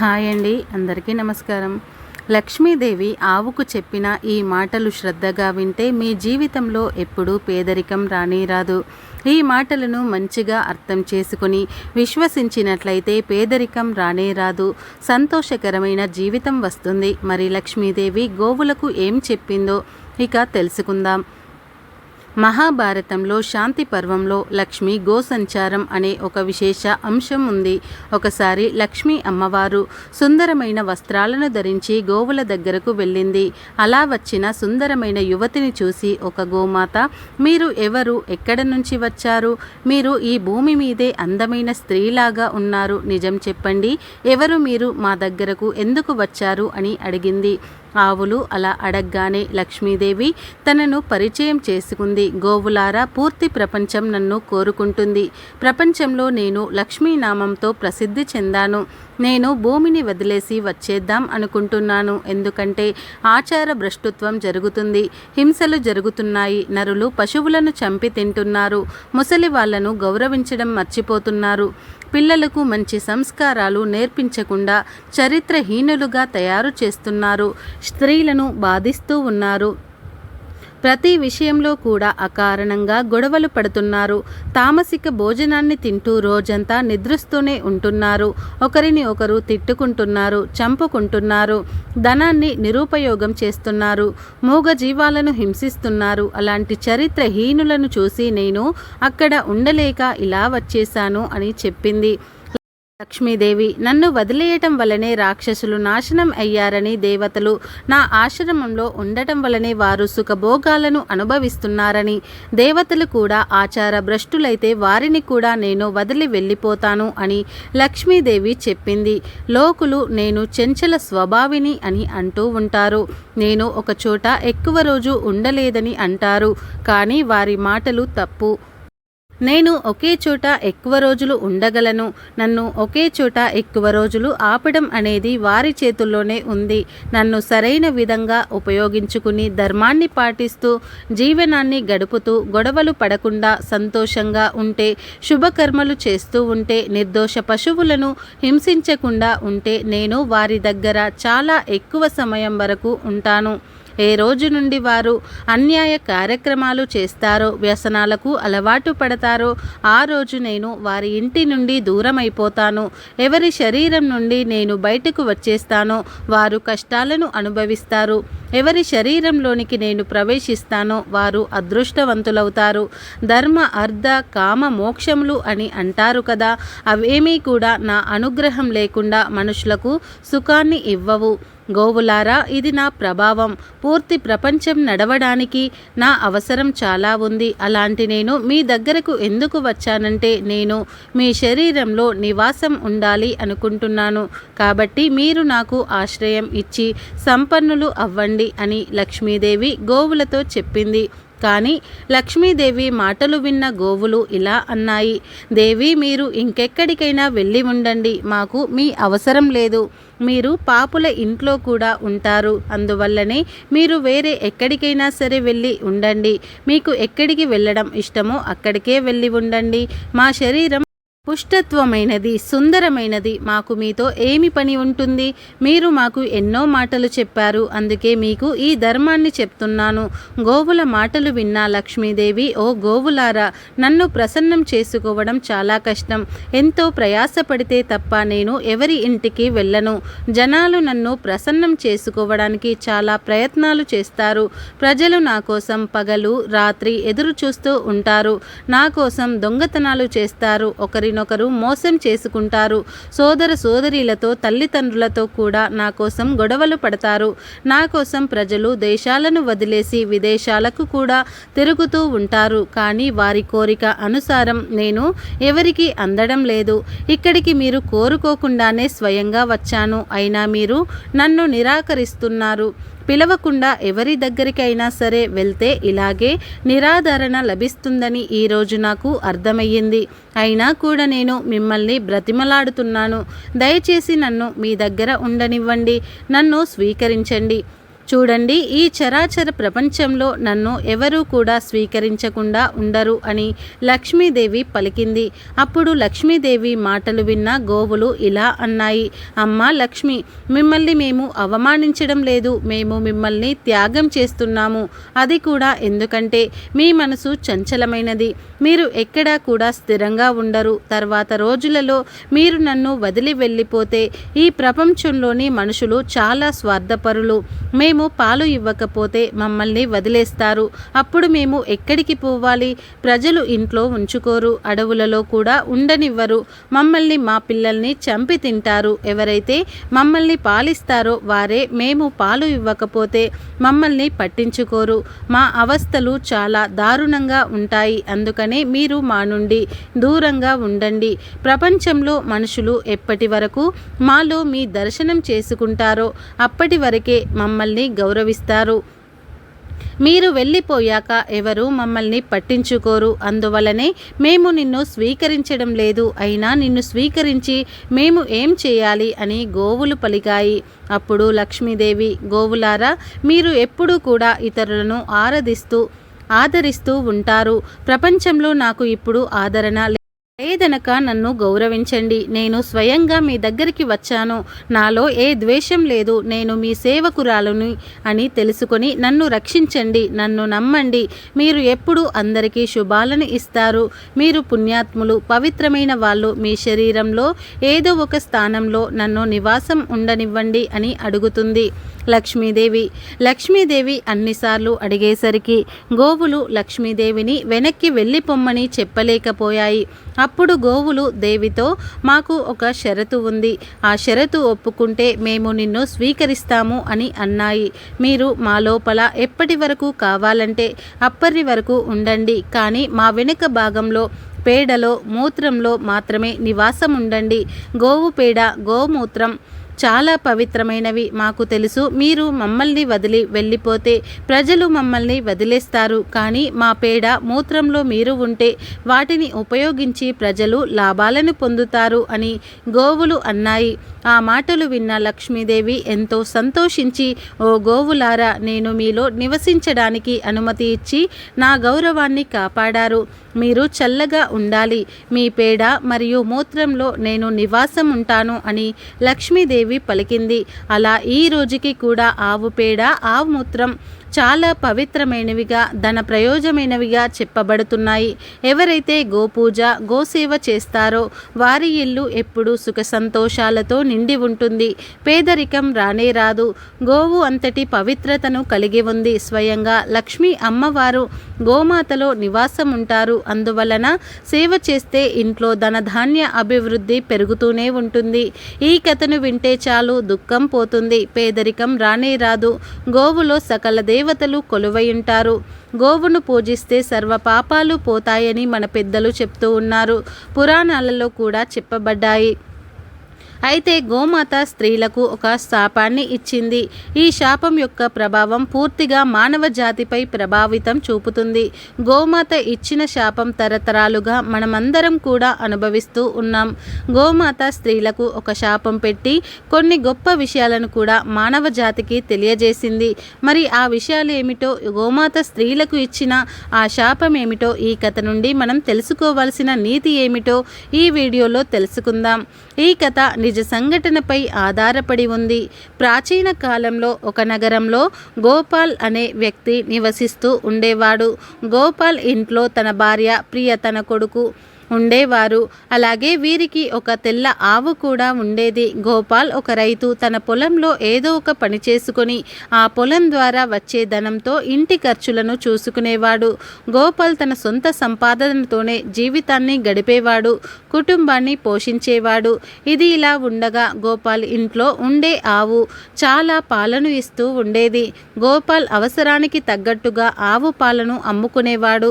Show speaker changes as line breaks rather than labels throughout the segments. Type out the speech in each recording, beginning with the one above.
Hi అండి అందరికీ నమస్కారం. లక్ష్మీదేవి ఆవుకు చెప్పిన ఈ మాటలు శ్రద్ధగా వింటే మీ జీవితంలో ఎప్పుడూ పేదరికం రానేరాదు. ఈ మాటలను మంచిగా అర్థం చేసుకుని విశ్వసించినట్లయితే పేదరికం రానే రాదు సంతోషకరమైన జీవితం వస్తుంది. మరి లక్ష్మీదేవి గోవులకు ఏం చెప్పిందో ఇక తెలుసుకుందాం. మహాభారతంలో శాంతి పర్వంలో లక్ష్మి గోసంచారం అనే ఒక విశేష అంశం ఉంది. ఒకసారి లక్ష్మి అమ్మవారు సుందరమైన వస్త్రాలను ధరించి గోవుల దగ్గరకు వెళ్ళింది. అలా వచ్చిన సుందరమైన యువతిని చూసి ఒక గోమాత మీరు ఎవరు? ఎక్కడ నుంచి వచ్చారు? మీరు ఈ భూమి మీదే అందమైన స్త్రీలాగా ఉన్నారు. నిజం చెప్పండి. ఎవరు మీరు? మా దగ్గరకు ఎందుకు వచ్చారు? అని అడిగింది. ఆవులు అలా అడగ్గానే లక్ష్మీదేవి తనను పరిచయం చేసుకుంది. గోవులారా పూర్తి ప్రపంచం నన్ను కోరుకుంటుంది. ప్రపంచంలో నేను లక్ష్మీనామంతో ప్రసిద్ధి చెందాను. నేను భూమిని వదిలేసి వచ్చేద్దాం అనుకుంటున్నాను. ఎందుకంటే ఆచార భ్రష్టుత్వం జరుగుతుంది. హింసలు జరుగుతున్నాయి. నరులు పశువులను చంపి తింటున్నారు. ముసలి వాళ్ళను గౌరవించడం మర్చిపోతున్నారు. పిల్లలకు మంచి సంస్కారాలు నేర్పించకుండా చరిత్రహీనులుగా తయారు చేస్తున్నారు. స్త్రీలను బాధిస్తూ ఉన్నారు. ప్రతి విషయంలో కూడా అకారణంగా గొడవలు పడుతున్నారు. తామసిక భోజనాన్ని తింటూ రోజంతా నిద్రిస్తూనే ఉంటున్నారు. ఒకరిని ఒకరు తిట్టుకుంటున్నారు చంపుకుంటున్నారు ధనాన్ని నిరుపయోగం చేస్తున్నారు మూగ జీవాలను హింసిస్తున్నారు. అలాంటి చరిత్రహీనులను చూసి నేను అక్కడ ఉండలేక ఇలా వచ్చేశాను అని చెప్పింది. లక్ష్మీదేవి నన్ను వదిలేయటం వలనే రాక్షసులు నాశనం అయ్యారని దేవతలు నా ఆశ్రమంలో ఉండటం వలనే వారు సుఖభోగాలను అనుభవిస్తున్నారని దేవతలు కూడా ఆచార భ్రష్టులైతే వారిని కూడా నేను వదిలి వెళ్ళిపోతాను అని లక్ష్మీదేవి చెప్పింది. లోకులు నేను చెంచల స్వభావిని అని అంటూ ఉంటారు. నేను ఒక చోట ఎక్కువ రోజు ఉండలేదని అంటారు. కానీ వారి మాటలు తప్పు. నేను ఒకే చోట ఎక్కువ రోజులు ఉండగలను. నన్ను ఒకే చోట ఎక్కువ రోజులు ఆపడం అనేది వారి చేతుల్లోనే ఉంది. నన్ను సరైన విధంగా ఉపయోగించుకుని ధర్మాన్ని పాటిస్తూ జీవనాన్ని గడుపుతూ గొడవలు పడకుండా సంతోషంగా ఉంటే శుభకర్మలు చేస్తూ ఉంటే నిర్దోష పశువులను హింసించకుండా ఉంటే నేను వారి దగ్గర చాలా ఎక్కువ సమయం వరకు ఉంటాను. ఏ రోజు నుండి వారు అన్యాయ కార్యక్రమాలు చేస్తారో వ్యసనాలకు అలవాటు పడతారో ఆ రోజు నేను వారి ఇంటి నుండి దూరం అయిపోతాను ఎవరి శరీరం నుండి నేను బయటకు వచ్చేస్తానో వారు కష్టాలను అనుభవిస్తారు. ఎవరి శరీరంలోనికి నేను ప్రవేశిస్తానో వారు అదృష్టవంతులవుతారు. ధర్మ అర్ధ కామ మోక్షములు అని అంటారు కదా. అవేమీ కూడా నా అనుగ్రహం లేకుండా మనుషులకు సుఖాన్ని ఇవ్వవు. గోవులారా ఇది నా ప్రభావం. పూర్తి ప్రపంచం నడవడానికి నా అవసరం చాలా ఉంది. అలాంటి నేను మీ దగ్గరకు ఎందుకు వచ్చానంటే నేను మీ శరీరంలో నివాసం ఉండాలి అనుకుంటున్నాను. కాబట్టి మీరు నాకు ఆశ్రయం ఇచ్చి సంపన్నులు అవ్వండి. అని లక్ష్మీదేవి గోవులతో చెప్పింది. కానీ లక్ష్మీదేవి మాటలు విన్న గోవులు ఇలా అన్నాయి. దేవి మీరు ఇంకెక్కడికైనా వెళ్ళి ఉండండి. మాకు మీ అవసరం లేదు. మీరు పాపుల ఇంట్లో కూడా ఉంటారు. అందువల్లనే మీరు వేరే ఎక్కడికైనా సరే వెళ్ళి ఉండండి. మీకు ఎక్కడికి వెళ్ళడం ఇష్టమో అక్కడికే వెళ్ళి ఉండండి. మా శరీరం పుష్టత్వమైనది సుందరమైనది. మాకు మీతో ఏమి పని ఉంటుంది? మీరు మాకు ఎన్నో మాటలు చెప్పారు. అందుకే మీకు ఈ ధర్మాన్ని చెప్తున్నాను. గోవుల మాటలు విన్న లక్ష్మీదేవి ఓ గోవులారా నన్ను ప్రసన్నం చేసుకోవడం చాలా కష్టం. ఎంతో ప్రయాసపడితే తప్ప నేను ఎవరి ఇంటికి వెళ్ళను. జనాలు నన్ను ప్రసన్నం చేసుకోవడానికి చాలా ప్రయత్నాలు చేస్తారు. ప్రజలు నా కోసం పగలు రాత్రి ఎదురు చూస్తూ ఉంటారు. నా కోసం దొంగతనాలు చేస్తారు. ఒకరిన ఒకరినొకరు మోసం చేసుకుంటారు. సోదర సోదరీలతో తల్లిదండ్రులతో కూడా నా కోసం గొడవలు పడతారు. నా కోసం ప్రజలు దేశాలను వదిలేసి విదేశాలకు కూడా తిరుగుతూ ఉంటారు. కానీ వారి కోరిక అనుసారం నేను ఎవరికి అందడం లేదు. ఇక్కడికి మీరు కోరుకోకుండానే స్వయంగా వచ్చాను. అయినా మీరు నన్ను నిరాకరిస్తున్నారు. పిలవకుండా ఎవరి దగ్గరికైనా సరే వెళ్తే ఇలాగే నిరాదరణ లభిస్తుందని ఈరోజు నాకు అర్థమయ్యింది. అయినా కూడా నేను మిమ్మల్ని బ్రతిమలాడుతున్నాను. దయచేసి నన్ను మీ దగ్గర ఉండనివ్వండి. నన్ను స్వీకరించండి. చూడండి ఈ చరాచర ప్రపంచంలో నన్ను ఎవరూ కూడా స్వీకరించకుండా ఉండరు అని లక్ష్మీదేవి పలికింది. అప్పుడు లక్ష్మీదేవి మాటలు విన్న గోవులు ఇలా అన్నాయి అమ్మా లక్ష్మి మిమ్మల్ని మేము అవమానించడం లేదు. మేము మిమ్మల్ని త్యాగం చేస్తున్నాము. అది కూడా ఎందుకంటే మీ మనసు చంచలమైనది. మీరు ఎక్కడా కూడా స్థిరంగా ఉండరు. తర్వాత రోజులలో మీరు నన్ను వదిలి వెళ్ళిపోతే ఈ ప్రపంచంలోని మనుషులు చాలా స్వార్థపరులు. మేము పాలు ఇవ్వకపోతే మమ్మల్ని వదిలేస్తారు. అప్పుడు మేము ఎక్కడికి పోవాలి? ప్రజలు ఇంట్లో ఉంచుకోరు అడవులలో కూడా ఉండనివ్వరు. మమ్మల్ని మా పిల్లల్ని చంపి తింటారు. ఎవరైతే మమ్మల్ని పాలిస్తారో వారే మేము పాలు ఇవ్వకపోతే మమ్మల్ని పట్టించుకోరు. మా అవస్థలు చాలా దారుణంగా ఉంటాయి. అందుకనే మీరు మా నుండి దూరంగా ఉండండి. ప్రపంచంలో మనుషులు ఎప్పటి వరకు మాలో మీ దర్శనం చేసుకుంటారో అప్పటి వరకే మమ్మల్ని గౌరవిస్తారు. మీరు వెళ్ళిపోయాక ఎవరు మమ్మల్ని పట్టించుకోరు. అందువలనే మేము నిన్ను స్వీకరించడం లేదు. అయినా నిన్ను స్వీకరించి మేము ఏం చేయాలి అని గోవులు పలికాయి. అప్పుడు లక్ష్మీదేవి గోవులారా మీరు ఎప్పుడూ కూడా ఇతరులను ఆరాధిస్తూ ఆదరిస్తూ ఉంటారు. ప్రపంచంలో నాకు ఇప్పుడు ఆదరణ లేదనక నన్ను గౌరవించండి. నేను స్వయంగా మీ దగ్గరికి వచ్చాను. నాలో ఏ ద్వేషం లేదు. నేను మీ సేవకురాలుని అని తెలుసుకొని నన్ను రక్షించండి. నన్ను నమ్మండి. మీరు ఎప్పుడు అందరికీ శుభాలను ఇస్తారు. మీరు పుణ్యాత్ములు పవిత్రమైన వాళ్ళు. మీ శరీరంలో ఏదో ఒక స్థానంలో నన్ను నివాసం ఉండనివ్వండి అని అడుగుతుంది లక్ష్మీదేవి. లక్ష్మీదేవి అన్నిసార్లు అడిగేసరికి గోవులు లక్ష్మీదేవిని వెనక్కి వెళ్ళిపొమ్మని చెప్పలేకపోయాయి. అప్పుడు అప్పుడు గోవులు దేవితో మాకు ఒక షరతు ఉంది. ఆ షరతు ఒప్పుకుంటే మేము నిన్ను స్వీకరిస్తాము అని అన్నాయి. మీరు మా లోపల ఎప్పటి వరకు కావాలంటే అప్పటి వరకు ఉండండి. కానీ మా వెనుక భాగంలో పేడలో మూత్రంలో మాత్రమే నివాసం ఉండండి గోవు పేడ గోమూత్రం చాలా పవిత్రమైనవి మాకు తెలుసు. మీరు మమ్మల్ని వదిలి వెళ్ళిపోతే ప్రజలు మమ్మల్ని వదిలేస్తారు. కానీ మా పేడ మూత్రంలో మీరు ఉంటే వాటిని ఉపయోగించి ప్రజలు లాభాలను పొందుతారు అని గోవులు అన్నాయి. ఆ మాటలు విన్న లక్ష్మీదేవి ఎంతో సంతోషించి ఓ గోవులారా నేను మీలో నివసించడానికి అనుమతి ఇచ్చి నా గౌరవాన్ని కాపాడారు. మీరు చల్లగా ఉండాలి. మీ పేడ మరియు మూత్రంలో నేను నివాసం ఉంటాను అని లక్ష్మీదేవి పలికింది. అలా ఈ రోజుకి కూడా ఆవు పేడ ఆవు మూత్రం చాలా పవిత్రమైనవిగా ధన ప్రయోజనమైనవిగా చెప్పబడుతున్నాయి. ఎవరైతే గోపూజ గోసేవ చేస్తారో వారి ఇల్లు ఎప్పుడూ సుఖ సంతోషాలతో నిండి ఉంటుంది. పేదరికం రానే రాదు. గోవు అంతటి పవిత్రతను కలిగి ఉంది. స్వయంగా లక్ష్మీ అమ్మవారు గోమాతలో నివాసం ఉంటారు అందువలన సేవ చేస్తే ఇంట్లో ధనధాన్య అభివృద్ధి పెరుగుతూనే ఉంటుంది. ఈ కథను వింటే చాలు దుఃఖం పోతుంది. పేదరికం రానే రాదు. గోవులో సకల దేవతలు కొలువై ఉంటారు. గోవును పూజిస్తే సర్వ పాపాలు పోతాయని మన పెద్దలు చెప్తూ ఉన్నారు. పురాణాలలో కూడా చెప్పబడ్డాయి. అయితే గోమాత స్త్రీలకు ఒక శాపాన్ని ఇచ్చింది. ఈ శాపం యొక్క ప్రభావం పూర్తిగా మానవ జాతిపై ప్రభావితం చూపుతుంది. గోమాత ఇచ్చిన శాపం తరతరాలుగా మనమందరం కూడా అనుభవిస్తూ ఉన్నాం. గోమాత స్త్రీలకు ఒక శాపం పెట్టి కొన్ని గొప్ప విషయాలను కూడా మానవ జాతికి తెలియజేసింది. మరి ఆ విషయాలు ఏమిటో గోమాత స్త్రీలకు ఇచ్చిన ఆ శాపం ఏమిటో ఈ కథ నుండి మనం తెలుసుకోవాల్సిన నీతి ఏమిటో ఈ వీడియోలో తెలుసుకుందాం. ఈ కథ నిజ సంఘటనపై ఆధారపడి ఉంది. ప్రాచీన కాలంలో ఒక నగరంలో గోపాల్ అనే వ్యక్తి నివసిస్తూ ఉండేవాడు. గోపాల్ ఇంట్లో తన భార్య ప్రియ తన కొడుకు ఉండేవారు. అలాగే వీరికి ఒక తెల్ల ఆవు కూడా ఉండేది. గోపాల్ ఒక రైతు తన పొలంలో ఏదో ఒక పని చేసుకొని ఆ పొలం ద్వారా వచ్చే ధనంతో ఇంటి ఖర్చులను చూసుకునేవాడు. గోపాల్ తన సొంత సంపాదనతోనే జీవితాన్ని గడిపేవాడు. కుటుంబాన్ని పోషించేవాడు. ఇది ఇలా ఉండగా గోపాల్ ఇంట్లో ఉండే ఆవు చాలా పాలను ఇస్తూ ఉండేది. గోపాల్ అవసరానికి తగ్గట్టుగా ఆవు పాలను అమ్ముకునేవాడు.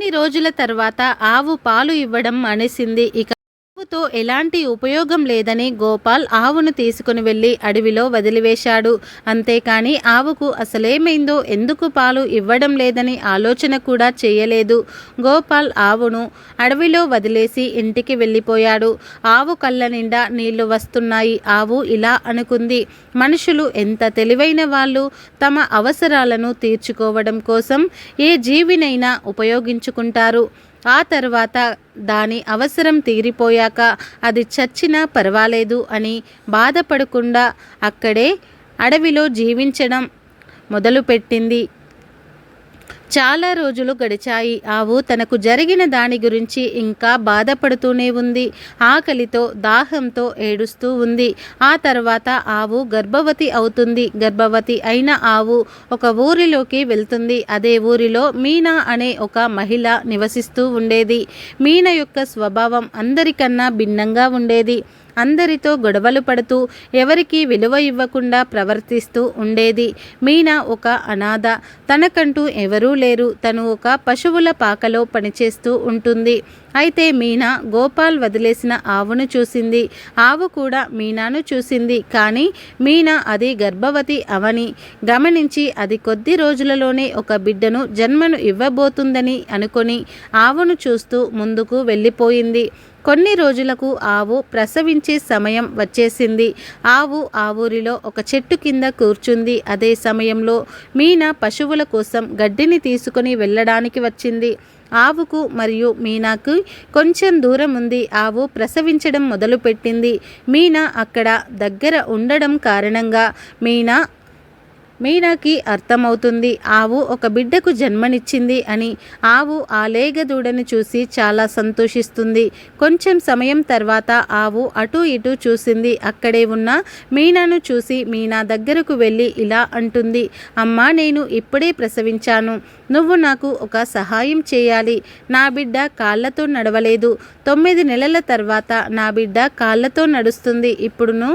కొన్ని రోజుల తర్వాత ఆవు పాలు ఇవ్వడం మానేసింది ఇక ఆవుతో ఎలాంటి ఉపయోగం లేదని గోపాల్ ఆవును తీసుకుని వెళ్ళి అడవిలో వదిలివేశాడు. అంతేకాని ఆవుకు అసలేమైందో ఎందుకు పాలు ఇవ్వడం లేదని ఆలోచన కూడా చేయలేదు. గోపాల్ ఆవును అడవిలో వదిలేసి ఇంటికి వెళ్ళిపోయాడు. ఆవు కళ్ళ నిండా నీళ్ళు వస్తున్నాయి. ఆవు ఇలా అనుకుంది. మనుషులు ఎంత తెలివైన వాళ్ళు తమ అవసరాలను తీర్చుకోవడం కోసం ఏ జీవినైనా ఉపయోగించుకుంటారు. ఆ తర్వాత దాని అవసరం తీరిపోయాక అది చచ్చినా పర్వాలేదు అని బాధపడకుండా అక్కడే అడవిలో జీవించడం మొదలుపెట్టింది. చాలా రోజులు గడిచాయి. ఆవు తనకు జరిగిన దాని గురించి ఇంకా బాధపడుతూనే ఉంది. ఆకలితో దాహంతో ఏడుస్తూ ఉంది. ఆ తర్వాత ఆవు గర్భవతి అవుతుంది. గర్భవతి అయిన ఆవు ఒక ఊరిలోకి వెళ్తుంది. అదే ఊరిలో మీనా అనే ఒక మహిళ నివసిస్తూ ఉండేది. మీన యొక్క స్వభావం అందరికన్నా భిన్నంగా ఉండేది. అందరితో గొడవలు పడుతూ ఎవరికి విలువ ఇవ్వకుండా ప్రవర్తిస్తూ ఉండేది. మీనా ఒక అనాథ. తనకంటూ ఎవరూ లేరు. తను ఒక పశువుల పాకలో పనిచేస్తూ ఉంటుంది. అయితే మీనా గోపాల్ వదిలేసిన ఆవును చూసింది. ఆవు కూడా మీనాను చూసింది. కానీ మీనా అది గర్భవతి అవని. గమనించి అది కొద్ది రోజులలోనే ఒక బిడ్డను జన్మను ఇవ్వబోతుందని అనుకొని ఆవును చూస్తూ ముందుకు వెళ్ళిపోయింది. కొన్ని రోజులకు ఆవు ప్రసవించే సమయం వచ్చేసింది. ఆవు ఆ ఊరిలో ఒక చెట్టు కింద కూర్చుంది. అదే సమయంలో మీనా పశువుల కోసం గడ్డిని తీసుకుని వెళ్ళడానికి వచ్చింది. ఆవుకు మరియు మీనాకు కొంచెం దూరం ఉంది. ఆవు ప్రసవించడం మొదలుపెట్టింది. మీనా అక్కడ దగ్గర ఉండడం కారణంగా మీనా మీనాకి అర్థమవుతుంది. ఆవు ఒక బిడ్డకు జన్మనిచ్చింది అని ఆవు ఆ లేగదూడని చూసి చాలా సంతోషిస్తుంది. కొంచెం సమయం తర్వాత ఆవు అటు ఇటు చూసింది. అక్కడే ఉన్న మీనాను చూసి మీనా దగ్గరకు వెళ్ళి ఇలా అంటుంది. అమ్మా నేను ఇప్పుడే ప్రసవించాను. నువ్వు నాకు ఒక సహాయం చేయాలి. నా బిడ్డ కాళ్ళతో నడవలేదు. తొమ్మిది నెలల తర్వాత నా బిడ్డ కాళ్ళతో నడుస్తుంది. ఇప్పుడును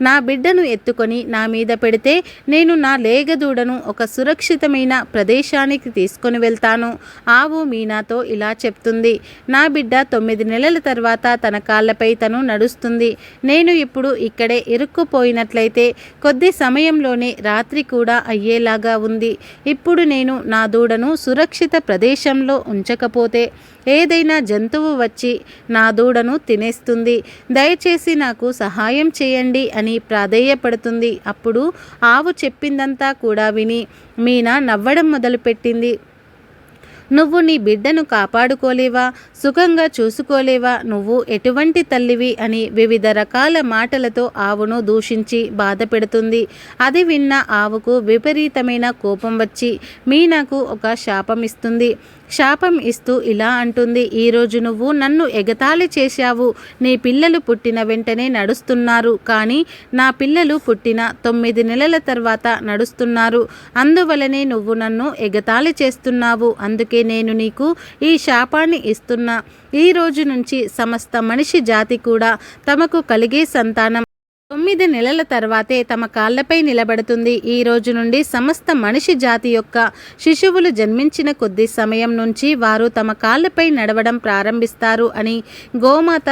నా బిడ్డను ఎత్తుకొని నా మీద పెడితే నేను నా లేగదూడను ఒక సురక్షితమైన ప్రదేశానికి తీసుకొని వెళ్తాను. ఆవు మీనాతో ఇలా చెప్తుంది. నా బిడ్డ తొమ్మిది నెలల తర్వాత తన కాళ్ళపై తను నడుస్తుంది. నేను ఇప్పుడు ఇక్కడే ఇరుక్కుపోయినట్లయితే కొద్ది సమయంలోనే రాత్రి కూడా అయ్యేలాగా ఉంది. ఇప్పుడు నేను నా దూడను సురక్షిత ప్రదేశంలో ఉంచకపోతే ఏదైనా జంతువు వచ్చి నా దూడను తినేస్తుంది. దయచేసి నాకు సహాయం చేయండి అని ప్రాధేయపడుతుంది. అప్పుడు ఆవు చెప్పిందంతా కూడా విని మీనా నవ్వడం మొదలుపెట్టింది. నువ్వు నీ బిడ్డను కాపాడుకోలేవా? సుఖంగా చూసుకోలేవా? నువ్వు ఎటువంటి తల్లివి? అని వివిధ రకాల మాటలతో ఆవును దూషించి బాధ పెడుతుంది అది విన్న ఆవుకు విపరీతమైన కోపం వచ్చి మీనాకు ఒక శాపం ఇస్తుంది. శాపం ఇస్తూ ఇలా అంటుంది ఈరోజు నువ్వు నన్ను ఎగతాళి చేశావు. నీ పిల్లలు పుట్టిన వెంటనే నడుస్తున్నారు. కానీ నా పిల్లలు పుట్టిన తొమ్మిది నెలల తర్వాత నడుస్తున్నారు. అందువలనే నువ్వు నన్ను ఎగతాళి చేస్తున్నావు. అందుకే నేను నీకు ఈ శాపాన్ని ఇస్తున్నా. ఈ రోజు నుంచి సమస్త మనిషి జాతి కూడా తమకు కలిగే సంతానం. తొమ్మిది నెలల తర్వాతే తమ కాళ్ళపై నిలబడుతుంది. ఈ రోజు నుండి సమస్త మనిషి జాతి యొక్క శిశువులు జన్మించిన కొద్ది సమయం నుంచి వారు తమ కాళ్ళపై నడవడం ప్రారంభిస్తారు అని గోమాత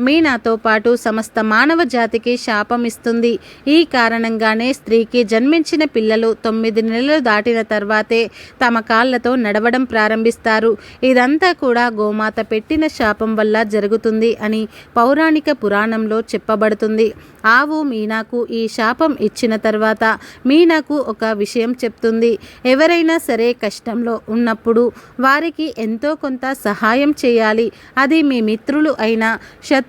మీనాతో పాటు సమస్త మానవ జాతికి శాపం ఇస్తుంది. ఈ కారణంగానే స్త్రీకి జన్మించిన పిల్లలు తొమ్మిది నెలలు దాటిన తర్వాతే తమ కాళ్ళతో నడవడం ప్రారంభిస్తారు. ఇదంతా కూడా గోమాత పెట్టిన శాపం వల్ల జరుగుతుంది అని పౌరాణిక పురాణంలో చెప్పబడుతుంది. ఆవు మీనాకు ఈ శాపం ఇచ్చిన తర్వాత మీనాకు ఒక విషయం చెప్తుంది. ఎవరైనా సరే కష్టంలో ఉన్నప్పుడు వారికి ఎంతో కొంత సహాయం చేయాలి. అది మీ మిత్రులు అయినా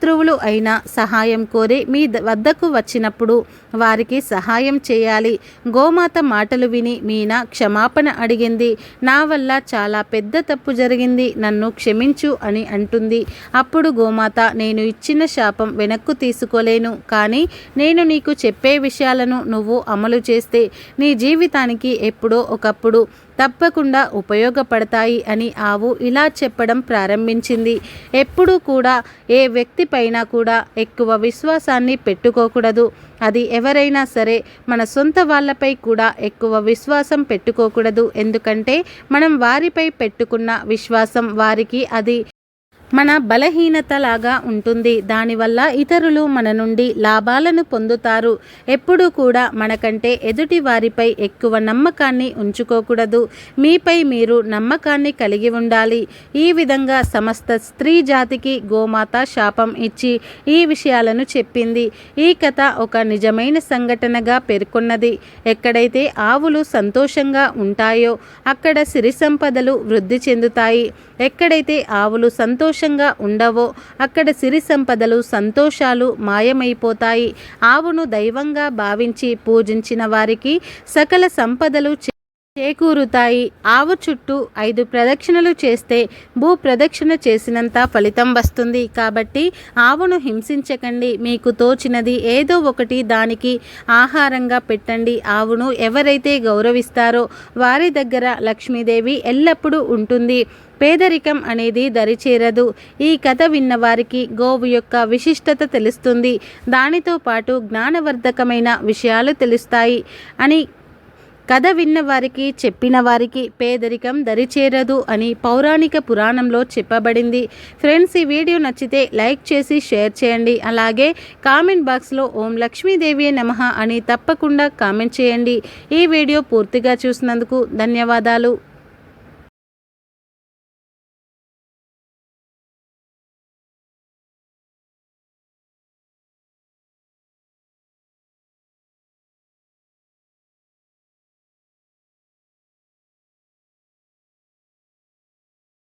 శత్రువులు అయినా సహాయం కోరి మీ వద్దకు వచ్చినప్పుడు వారికి సహాయం చేయాలి. గోమాత మాటలు విని మీనా క్షమాపణ అడిగింది. నా వల్ల చాలా పెద్ద తప్పు జరిగింది నన్ను క్షమించు అని అంటుంది. అప్పుడు గోమాత నేను ఇచ్చిన శాపం వెనక్కు తీసుకోలేను కానీ నేను నీకు చెప్పే విషయాలను నువ్వు అమలు చేస్తే నీ జీవితానికి ఎప్పుడో ఒకప్పుడు తప్పకుండా ఉపయోగపడతాయి అని ఆవు ఇలా చెప్పడం ప్రారంభించింది. ఎప్పుడూ కూడా ఏ వ్యక్తి పైన కూడా ఎక్కువ విశ్వాసాన్ని పెట్టుకోకూడదు. అది ఎవరైనా సరే మన సొంత వాళ్ళపై కూడా ఎక్కువ విశ్వాసం పెట్టుకోకూడదు. ఎందుకంటే మనం వారిపై పెట్టుకున్న విశ్వాసం వారికి అది మన బలహీనత లాగా ఉంటుంది. దానివల్ల ఇతరులు మన నుండి లాభాలను పొందుతారు. ఎప్పుడూ కూడా మనకంటే ఎదుటి వారిపై ఎక్కువ నమ్మకాన్ని ఉంచుకోకూడదు. మీపై మీరు నమ్మకాన్ని కలిగి ఉండాలి. ఈ విధంగా సమస్త స్త్రీ జాతికి గోమాత శాపం ఇచ్చి ఈ విషయాలను చెప్పింది. ఈ కథ ఒక నిజమైన సంఘటనగా పేర్కొన్నది. ఎక్కడైతే ఆవులు సంతోషంగా ఉంటాయో అక్కడ సిరి సంపదలు వృద్ధి చెందుతాయి. ఎక్కడైతే ఆవులు సంతోష సంతోషంగా ఉండవో అక్కడ సిరి సంపదలు సంతోషాలు మాయమైపోతాయి. ఆవును దైవంగా భావించి పూజించిన వారికి సకల సంపదలు చే- చేకూరుతాయి. ఆవు చుట్టూ ఐదు ప్రదక్షిణలు చేస్తే భూ ప్రదక్షిణ చేసినంత ఫలితం వస్తుంది. కాబట్టి ఆవును హింసించకండి. మీకు తోచినది ఏదో ఒకటి దానికి ఆహారంగా పెట్టండి. ఆవును ఎవరైతే గౌరవిస్తారో వారి దగ్గర లక్ష్మీదేవి ఎల్లప్పుడూ ఉంటుంది. పేదరికం అనేది దరిచేరదు. ఈ కథ విన్న వారికి గోవు యొక్క విశిష్టత తెలుస్తుంది. దానితో పాటు జ్ఞానవర్ధకమైన విషయాలు తెలుస్తాయి. అని కథ విన్న వారికి చెప్పిన వారికి పేదరికం దరిచేరదు అని పౌరాణిక పురాణంలో చెప్పబడింది. ఫ్రెండ్స్ ఈ వీడియో నచ్చితే లైక్ చేసి షేర్ చేయండి. అలాగే కామెంట్ బాక్స్లో ఓం లక్ష్మీదేవి నమః అని తప్పకుండా కామెంట్ చేయండి. ఈ వీడియో పూర్తిగా చూసినందుకు ధన్యవాదాలు.